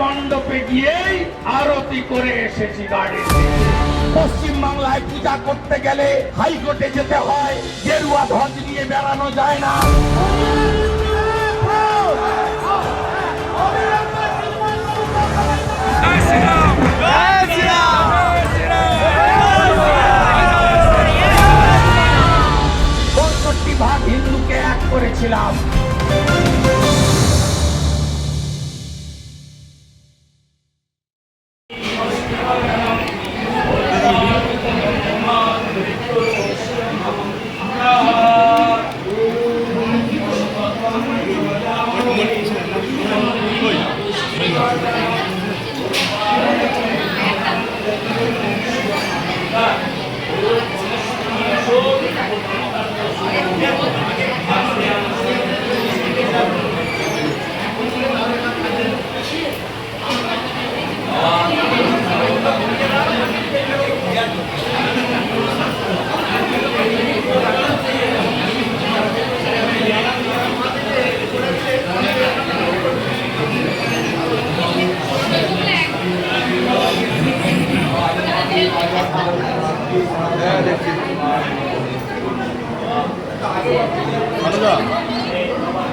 মণ্ডপে গিয়েই আরতি করে এসেছি গাড়িতে পশ্চিম বাংলায় পূজা করতে গেলে হাইকোর্টে যেতে হয়, গেরুয়া ধ্বজ নিয়ে বেড়ানো যায় না। ভাগ হিন্দুকে এক করেছিলাম। সানুদা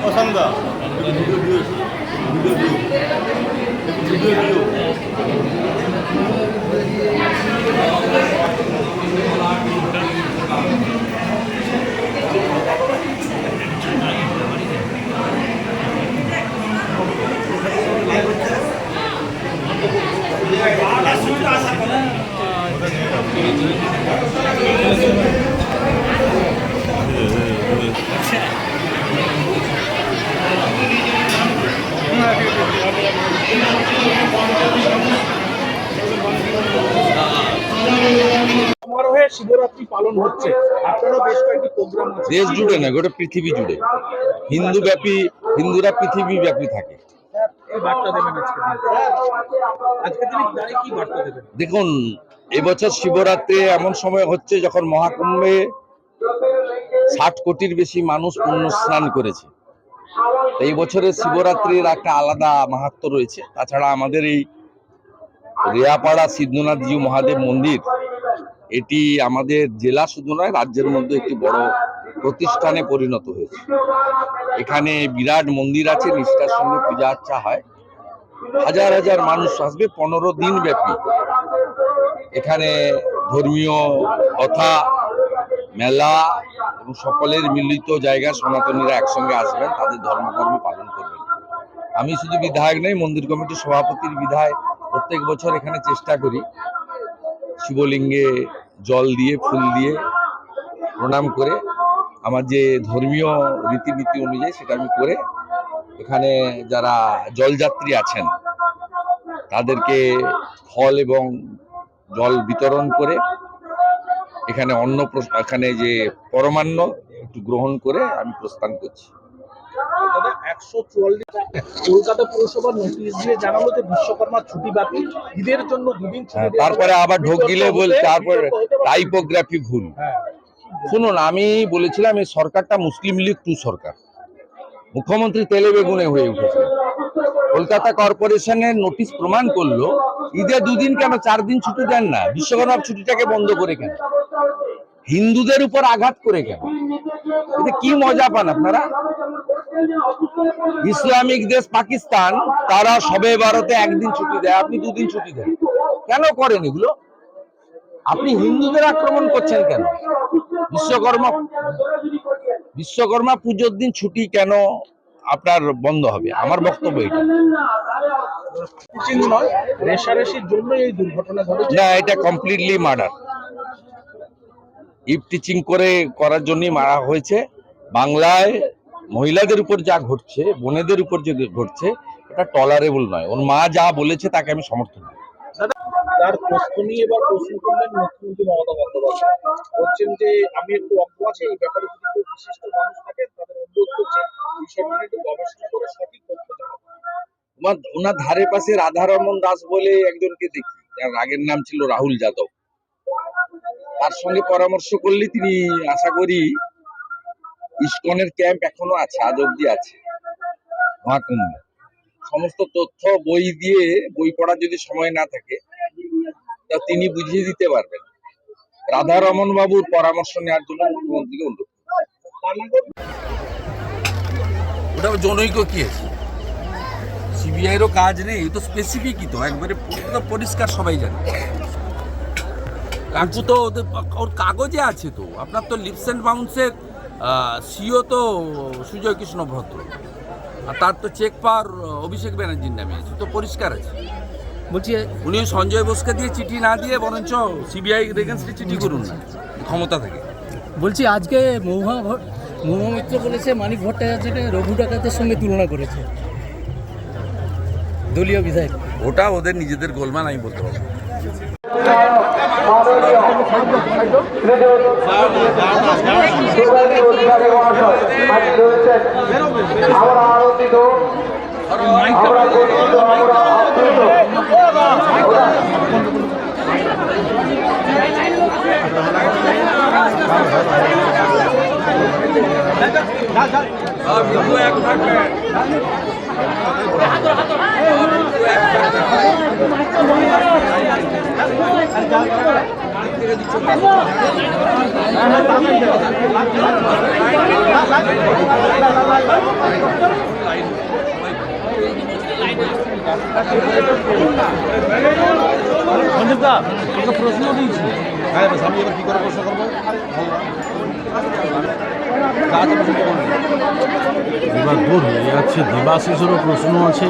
ও সানুদা ভিডিও ভিডিও দিও ভিডিও দিও শিবরাত্রি পালন হচ্ছে। আপনারও বেশ কয়েকটি প্রোগ্রাম দেশ জুড়ে না গোটা পৃথিবী জুড়ে। হিন্দু ব্যাপী হিন্দুরা পৃথিবী ব্যাপী থাকে। দেখুন, এবছর শিবরাত্রি এমন সময় হচ্ছে যখন মহাকুম্ভে ষাট কোটির বেশি মানুষ পুণ্য স্নান করেছে। এই বছরের শিবরাত্রির একটা আলাদা মাহাত্ম রয়েছে। তাছাড়া আমাদের এই রেয়াপাড়া সিদ্ধনাথ জিউ মহাদেব মন্দির, এটি আমাদের জেলা শুধু নয়, রাজ্যের মধ্যে একটি বড় প্রতিষ্ঠানে পরিণত হয়েছে। এখানে বিরাট মন্দির আছে, নিষ্ঠার সঙ্গে পূজা আর্চা হয়। হাজার হাজার মানুষ আসবে, পনেরো দিন ব্যাপী। এখানে ধর্মীয় কথা, মেলা এবং সকলের মিলিত জায়গা, সনাতনীরা একসঙ্গে আসবেন, তাদের ধর্মকর্ম পালন করবেন। আমি শুধু বিধায়ক নই, মন্দির কমিটির সভাপতির বিধায় প্রত্যেক বছর এখানে চেষ্টা করি। শিবলিঙ্গে জল দিয়ে, ফুল দিয়ে প্রণাম করে আমার যে ধর্মীয় রীতিনীতি অনুযায়ী সেটা আমি করে এখানে যারা জলযাত্রী আছেন তাদেরকে ফল এবং জল বিতরণ করে এখানে প্রস- এখানে যে পরমান্ন একটু গ্রহণ করে আমি প্রস্থান করছি। একশো চুয়াল্লিশ কলকাতা পুরসভা নোটিশ দিয়ে জানালো যে বিশ্বকর্মা ছুটি বাতিল। ঈদের জন্য দুদিন ছুটি হ্যাঁ, তারপরে আবার ঢোক গিলে বল তারপরে। টাইপোগ্রাফি ভুল। হ্যাঁ। শুনুন, আমি বলেছিলাম এই সরকারটা মুসলিম লীগ টু সরকার। মুখ্যমন্ত্রী তেলে বেগুনে হয়ে উঠেছে। কলকাতা কর্পোরেশনের নোটিশ প্রমাণ করল, ঈদে দুদিন কেন চার দিন ছুটি দেন না? বিশ্বকর্মা ছুটিটাকে বন্ধ করে কেন? হিন্দুদের উপর আঘাত করে কেন? এতে কি মজা পান আপনারা? ইসলামিক দেশ পাকিস্তান, তারা সবে ভারতে একদিন ছুটি দেয়, আপনি দুদিন ছুটি দেন। কেন করেন এগুলো? আপনি হিন্দুদের আক্রমণ করছেন কেন? বিশ্বকর্মা বিশ্বকর্মা পুজোর দিন ছুটি কেন আপনার বন্ধ হবে? আমার বক্তব্য এটা না এটা কমপ্লিটলি মার্ডার ইফ টিচিং করে করার জন্যই মারা হয়েছে। বাংলায় মহিলাদের উপর যা ঘটছে বোনেদের উপর যে ঘটছে এটা টলারেবল নয়। ওর মা যা বলেছে তাকে আমি সমর্থন করি। তার প্রশ্ন নিয়ে এবার প্রশ্ন করলেন মুখ্যমন্ত্রী মমতা বন্দ্যোপাধ্যায়। বলছেন যে, আমি একটু অজ্ঞ আছি, এই ব্যাপারে যদি কেউ বিশিষ্ট মানুষ থাকেন তাদের অনুরোধ করছে, বিষয়টা একটু গবেষণা করে সঠিক তথ্য ওনার ওনার ধারে পাশে রাধারমন দাস বলে একজনকে দেখি, যার আগের নাম ছিল রাহুল যাদব। তার সঙ্গে পরামর্শ করলে তিনি আশা করি ইস্কনের ক্যাম্প এখনও আছে, আজ অব্দি আছে। মহাকুম্ভে। সমস্ত তথ্য, বই দিয়ে, বই পড়ার যদি সময় না থাকে তা তিনি বুঝিয়ে দিতে পারবেন। রাধারমন বাবুর পরামর্শ নেওয়ার জন্য মুখ্যমন্ত্রীকে অনুরোধ ওটা জনৈক কি আছে? সিবিআইয়েরও কাজ নেই তো স্পেসিফিকই তো, একবারে পরিষ্কার সবাই জানে। কাকু তো ওর কাগজে আছে তো, আপনার তো লিপস অ্যান্ড বাউন্সের সিও তো সুজয় কৃষ্ণ ভদ্র আর তার তো চেক পাওয়ার, অভিষেক ব্যানার্জির নামে আছে, তো পরিষ্কার আছে। বলছি উনি সঞ্জয় বোসকে দিয়ে চিঠি না দিয়ে বরঞ্চ সিবিআই এগেন্স্টে চিঠি করুন না ক্ষমতা থেকে। বলছি আজকে মহুয়া ভট্ট মহুয়া মিত্র বলেছে মানিক ভট্টাচার্যকে রঘু ডাকাতের সঙ্গে তুলনা করেছে। দলীয় বিধায়ক। ওটা ওদের নিজেদের গোলমাল আমি বলতে পারব। আমরা আমরা গর্বিত আমরা আপ্লুত হ্যাঁ বাস আমি এবার কী করে প্রশ্ন করব? এবার দূর হয়ে যাচ্ছে দেবাশিসেরও প্রশ্ন আছে।